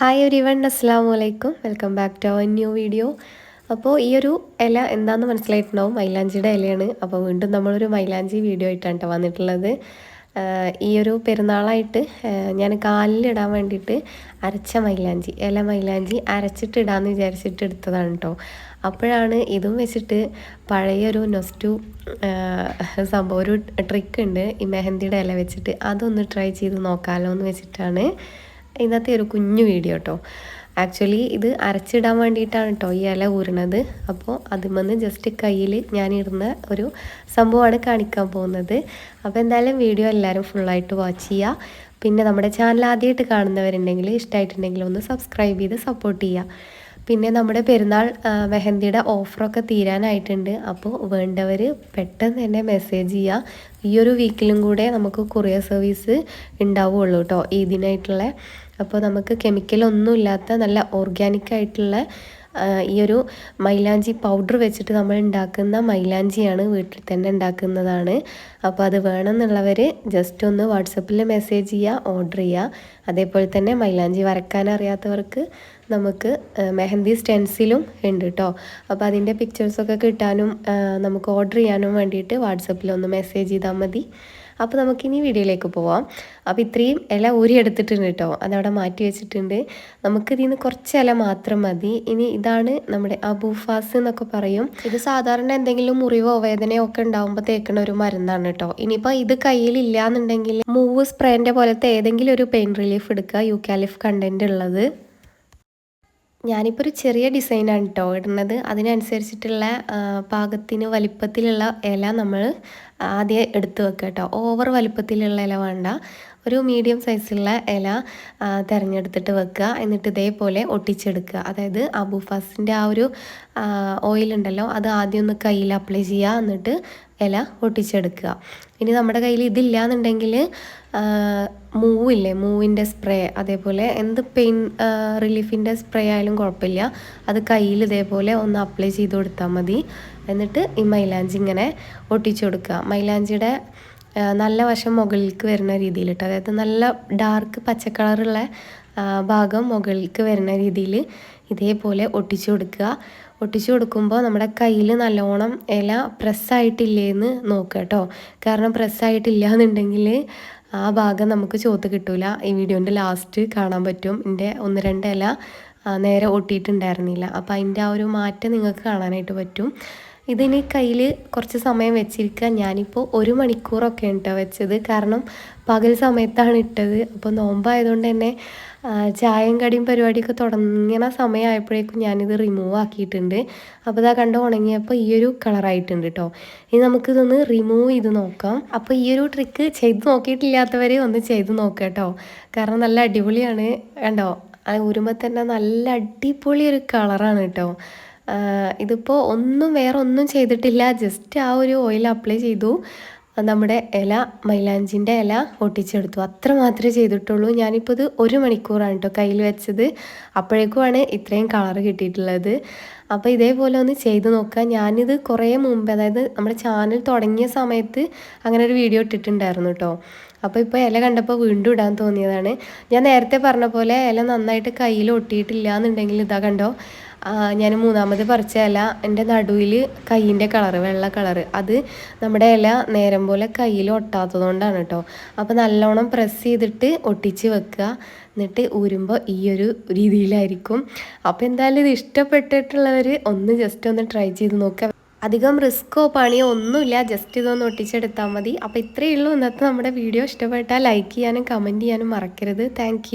Hi ഒരു വൺ അസ്സാം വലൈക്കും welcome back to our new video അപ്പോൾ ഈ ഒരു ഇല എന്താണെന്ന് മനസ്സിലായിട്ടുണ്ടാവും? മൈലാഞ്ചിയുടെ ഇലയാണ്. അപ്പോൾ വീണ്ടും നമ്മളൊരു മൈലാഞ്ചി വീഡിയോ ആയിട്ടാണ് കേട്ടോ വന്നിട്ടുള്ളത്. ഈ ഒരു പെരുന്നാളായിട്ട് ഞാൻ കാലിലിടാൻ വേണ്ടിയിട്ട് അരച്ച മൈലാഞ്ചി ഇല മൈലാഞ്ചി അരച്ചിട്ട് വിചാരിച്ചിട്ട് എടുത്തതാണ് കേട്ടോ അപ്പോഴാണ് ഇതും വെച്ചിട്ട് പഴയൊരു നൊസ്റ്റു സംഭവം ഒരു ട്രിക്ക് ഉണ്ട്. ഈ മെഹന്തിയുടെ ഇല വെച്ചിട്ട് അതൊന്ന് ട്രൈ ചെയ്ത് നോക്കാമല്ലോ എന്ന് വെച്ചിട്ടാണ് ഇന്നത്തെ ഒരു കുഞ്ഞു വീഡിയോ കേട്ടോ ആക്ച്വലി ഇത് അരച്ചിടാൻ വേണ്ടിയിട്ടാണ് കേട്ടോ ഈ ഇല ഊരണത്. അപ്പോൾ അതിമന്ന് ജസ്റ്റ് കയ്യിൽ ഞാനിടുന്ന ഒരു സംഭവമാണ് കാണിക്കാൻ പോകുന്നത്. അപ്പോൾ എന്തായാലും വീഡിയോ എല്ലാവരും ഫുള്ളായിട്ട് വാച്ച് ചെയ്യുക പിന്നെ നമ്മുടെ ചാനൽ ആദ്യമായിട്ട് കാണുന്നവരുണ്ടെങ്കിൽ ഇഷ്ടമായിട്ടുണ്ടെങ്കിൽ ഒന്ന് സബ്സ്ക്രൈബ് ചെയ്ത് സപ്പോർട്ട് ചെയ്യുക പിന്നെ നമ്മുടെ പെരുന്നാൾ മെഹന്തിയുടെ ഓഫറൊക്കെ തീരാനായിട്ടുണ്ട്. അപ്പോൾ വേണ്ടവർ പെട്ടെന്ന് തന്നെ മെസ്സേജ് ചെയ്യുക ഈ ഒരു വീക്കിലും കൂടെ നമുക്ക് കൊറിയർ സർവീസ് ഉണ്ടാവുള്ളൂ കേട്ടോ ഈദിനായിട്ടുള്ള അപ്പോൾ നമുക്ക് കെമിക്കലൊന്നും ഇല്ലാത്ത നല്ല ഓർഗാനിക് ആയിട്ടുള്ള ഈ ഒരു മൈലാഞ്ചി പൗഡർ വെച്ചിട്ട് നമ്മൾ ഉണ്ടാക്കുന്ന മൈലാഞ്ചിയാണ് വീട്ടിൽ തന്നെ ഉണ്ടാക്കുന്നതാണ്. അപ്പോൾ അത് വേണമെന്നുള്ളവർ ജസ്റ്റ് ഒന്ന് വാട്സപ്പിൽ മെസ്സേജ് ചെയ്യുക ഓർഡർ ചെയ്യുക അതേപോലെ തന്നെ മൈലാഞ്ചി വരക്കാൻ അറിയാത്തവർക്ക് നമുക്ക് മെഹന്തി സ്റ്റെൻസിലും ഉണ്ട് കേട്ടോ അപ്പോൾ അതിന്റെ പിക്ചേഴ്സൊക്കെ കിട്ടാനും നമുക്ക് ഓർഡർ ചെയ്യാനും വേണ്ടിയിട്ട് വാട്സപ്പിൽ ഒന്ന് മെസ്സേജ് ചെയ്താൽ മതി. അപ്പോൾ നമുക്കിനി വീഡിയോയിലേക്ക് പോവാം. അപ്പോൾ ഇത്രയും ഇല ഊരി എടുത്തിട്ടുണ്ട് കേട്ടോ. അതവിടെ മാറ്റി വെച്ചിട്ടുണ്ട്. നമുക്കിതിൽ നിന്ന് കുറച്ച് ഇല മാത്രം മതി. ഇനി ഇതാണ് നമ്മുടെ അബൂഫാസ് എന്നൊക്കെ പറയും. ഇത് സാധാരണ എന്തെങ്കിലും മുറിവോ വേദനയോ ഒക്കെ ഉണ്ടാകുമ്പോൾ തേക്കുന്ന ഒരു മരുന്നാണ് കേട്ടോ. ഇനിയിപ്പോൾ ഇത് കയ്യിലില്ല എന്നുണ്ടെങ്കിൽ മൂവ് സ്പ്രേന്റെ പോലത്തെ ഏതെങ്കിലും ഒരു പെയിൻ റിലീഫ് എടുക്കുക. യൂക്കാലിഫ് കണ്ടന്റ് ഉള്ളത്. ഞാനിപ്പോൾ ഒരു ചെറിയ ഡിസൈനാണ് കേട്ടോ ഇടുന്നത്. അതിനനുസരിച്ചിട്ടുള്ള പാകത്തിന് വലിപ്പത്തിലുള്ള ഇല നമ്മൾ ആദ്യം എടുത്ത് വെക്കുക കേട്ടോ ഓവർ വലിപ്പത്തിലുള്ള ഇല വേണ്ട. ഒരു മീഡിയം സൈസുള്ള ഇല തിരഞ്ഞെടുത്തിട്ട് വെക്കുക. എന്നിട്ട് ഇതേപോലെ ഒട്ടിച്ചെടുക്കുക. അതായത് അബൂഫാസിന്റെ ആ ഒരു ഓയിലുണ്ടല്ലോ അത് ആദ്യം ഒന്ന് കയ്യിൽ അപ്ലൈ ചെയ്യുക. എന്നിട്ട് ഇല ഒട്ടിച്ചെടുക്കുക. ഇനി നമ്മുടെ കയ്യിൽ ഇതില്ല എന്നുണ്ടെങ്കിൽ മൂവില്ലേ മൂവിന്റെ സ്പ്രേ അതേപോലെ എന്ത് പെയിൻ റിലീഫിന്റെ സ്പ്രേ ആയാലും കുഴപ്പമില്ല. അത് കയ്യിൽ ഇതേപോലെ ഒന്ന് അപ്ലൈ ചെയ്ത് കൊടുത്താൽ മതി. എന്നിട്ട് ഈ മൈലാഞ്ചി ഇങ്ങനെ ഒട്ടിച്ചു കൊടുക്കുക. മൈലാഞ്ചിയുടെ നല്ല വശം മുകളിലേക്ക് വരുന്ന രീതിയിൽ കേട്ടോ അതായത് നല്ല ഡാർക്ക് പച്ച കളറുള്ള ഭാഗം മുകളിലേക്ക് വരുന്ന രീതിയിൽ ഇതേപോലെ ഒട്ടിച്ചു കൊടുക്കുക. ഒട്ടിച്ചു കൊടുക്കുമ്പോൾ നമ്മുടെ കയ്യിൽ നല്ലോണം ഇല പ്രസ്സായിട്ടില്ലേന്ന് നോക്കുക കേട്ടോ കാരണം പ്രസ്സായിട്ടില്ല എന്നുണ്ടെങ്കിൽ ആ ഭാഗം നമുക്ക് ചോത്ത് കിട്ടൂല. ഈ വീഡിയോന്റെ ലാസ്റ്റ് കാണാൻ പറ്റും. എന്റെ ഒന്ന് രണ്ട് ഇല നേരെ ഒട്ടിയിട്ടുണ്ടായിരുന്നില്ല. അപ്പോൾ അതിന്റെ ആ ഒരു മാറ്റം നിങ്ങൾക്ക് കാണാനായിട്ട് പറ്റും. ഇതിന് കയ്യിൽ കുറച്ച് സമയം വെച്ചിരിക്കുക ഞാനിപ്പോൾ ഒരു മണിക്കൂറൊക്കെ കേട്ടോ വെച്ചത്. കാരണം പകൽ സമയത്താണ് ഇട്ടത്. അപ്പോൾ നോമ്പായതുകൊണ്ട് തന്നെ ചായയും കടിയും പരിപാടിയൊക്കെ തുടങ്ങിയ സമയമായപ്പോഴേക്കും ഞാനിത് റിമൂവ് ആക്കിയിട്ടുണ്ട്. അപ്പോൾ ഇതാ കണ്ട് ഉണങ്ങിയപ്പോൾ ഈ ഒരു കളറായിട്ടുണ്ട് കേട്ടോ ഇനി നമുക്കിതൊന്ന് റിമൂവ് ചെയ്ത് നോക്കാം. അപ്പോൾ ഈ ഒരു ട്രിക്ക് ചെയ്ത് നോക്കിയിട്ടില്ലാത്തവരെ ഒന്ന് ചെയ്ത് നോക്കുക കേട്ടോ കാരണം നല്ല അടിപൊളിയാണ്. കണ്ടോ? അത് ഊരുമ്പോൾ തന്നെ നല്ല അടിപൊളി ഒരു കളറാണ് കേട്ടോ ഇതിപ്പോൾ ഒന്നും വേറെ ഒന്നും ചെയ്തിട്ടില്ല. ജസ്റ്റ് ആ ഒരു ഓയിൽ അപ്ലൈ ചെയ്തു. നമ്മുടെ ഇല മൈലാഞ്ചിന്റെ ഇല ഒട്ടിച്ചെടുത്തു അത്ര മാത്രമേ ചെയ്തിട്ടുള്ളൂ. ഞാനിപ്പോൾ ഇത് ഒരു മണിക്കൂറാണ് കേട്ടോ കയ്യിൽ വെച്ചത്. അപ്പോഴേക്കുമാണ് ഇത്രയും കളർ കിട്ടിയിട്ടുള്ളത്. അപ്പോൾ ഇതേപോലെ ഒന്ന് ചെയ്ത് നോക്കുക ഞാനിത് കുറേ മുമ്പ് അതായത് നമ്മുടെ ചാനൽ തുടങ്ങിയ സമയത്ത് അങ്ങനെ ഒരു വീഡിയോ ഇട്ടിട്ടുണ്ടായിരുന്നു കേട്ടോ അപ്പോൾ ഇപ്പോൾ ഇല കണ്ടപ്പോൾ വീണ്ടും ഇടാൻ തോന്നിയതാണ്. ഞാൻ നേരത്തെ പറഞ്ഞ പോലെ ഇല നന്നായിട്ട് കയ്യിൽ ഒട്ടിയിട്ടില്ല എന്നുണ്ടെങ്കിൽ ഇതാ കണ്ടോ? ഞാൻ മൂന്നാമത് പറിച്ച ഇല എന്റെ നടുവിൽ കൈയിന്റെ കളറ് വെള്ള കളറ് അത് നമ്മുടെ ഇല നേരം പോലെ കയ്യിൽ ഒട്ടാത്തതുകൊണ്ടാണ് കേട്ടോ. അപ്പോൾ നല്ലോണം പ്രസ് ചെയ്തിട്ട് ഒട്ടിച്ച് വെക്കുക. എന്നിട്ട് ഊരുമ്പോൾ ഈ ഒരു രീതിയിലായിരിക്കും. അപ്പോൾ എന്തായാലും ഇത് ഇഷ്ടപ്പെട്ടിട്ടുള്ളവർ ഒന്ന് ജസ്റ്റ് ഒന്ന് ട്രൈ ചെയ്ത് നോക്കുക അധികം റിസ്ക്കോ പണിയോ ഒന്നുമില്ല. ജസ്റ്റ് ഇതൊന്ന് ഒട്ടിച്ചെടുത്താൽ മതി. അപ്പോൾ ഇത്രയേ ഉള്ളൂ. ഇന്നത്തെ നമ്മുടെ വീഡിയോ. ഇഷ്ടപ്പെട്ടാൽ ലൈക്ക് ചെയ്യാനും കമന്റ് ചെയ്യാനും മറക്കരുത്. താങ്ക്